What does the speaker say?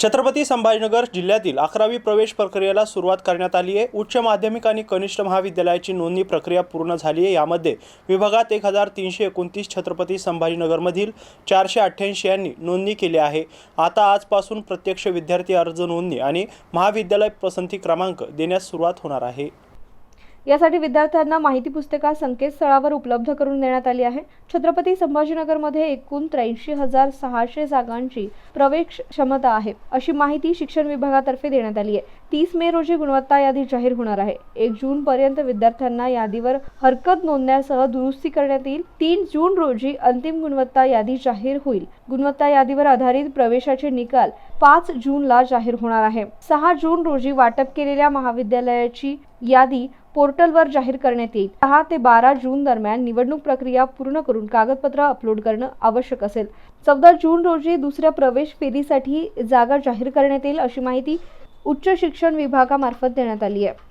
छत्रपती संभाजीनगर जिल्ह्यातील अकरावी प्रवेश प्रक्रियेला सुरुवात करण्यात आली आहे. उच्च माध्यमिक आणि कनिष्ठ महाविद्यालयाची नोंदणी प्रक्रिया पूर्ण झाली आहे. यामध्ये विभागात एक हजार तीनशे एकोणतीस छत्रपती संभाजीनगरमधील चारशे अठ्ठ्याऐंशी यांनी नोंदणी केली आहे. आता आजपासून प्रत्यक्ष विद्यार्थी अर्ज नोंदणी आणि महाविद्यालय पसंती क्रमांक देण्यास सुरुवात होणार आहे. यासाठी विद्यार्थ्यांना माहिती पुस्तिका संकेतस्थळावर उपलब्ध करून देण्यात आली आहे. छत्रपती संभाजीनगरमध्ये एकूण त्र्याऐंशी हजार सहाशे जागांची प्रवेश क्षमता आहे अशी माहिती शिक्षण विभागातर्फे देण्यात आली आहे. तीस मे रोजी गुणवत्ता यादी जाहीर होणार आहे. एक जून पर्यंत विद्यार्थ्यांना यादीवर हरकत नोंदण्यासह दुरुस्ती करण्यात येईल. तीन जून रोजी अंतिम गुणवत्ता यादी जाहीर होईल. गुणवत्ता यादीवर आधारित प्रवेशाचे निकाल पाच जूनला जाहीर होणार आहे. सहा जून रोजी वाटप केलेल्या महाविद्यालयाची यादी पोर्टलवर जाहीर करण्यात येईल. दहा ते बारा जून दरम्यान निवडणूक प्रक्रिया पूर्ण करून कागदपत्र अपलोड करणं आवश्यक असेल. चौदा जून रोजी दुसऱ्या प्रवेश फेरीसाठी जागा जाहीर करण्यात येईल अशी माहिती उच्च शिक्षण विभागामार्फत देण्यात आली आहे.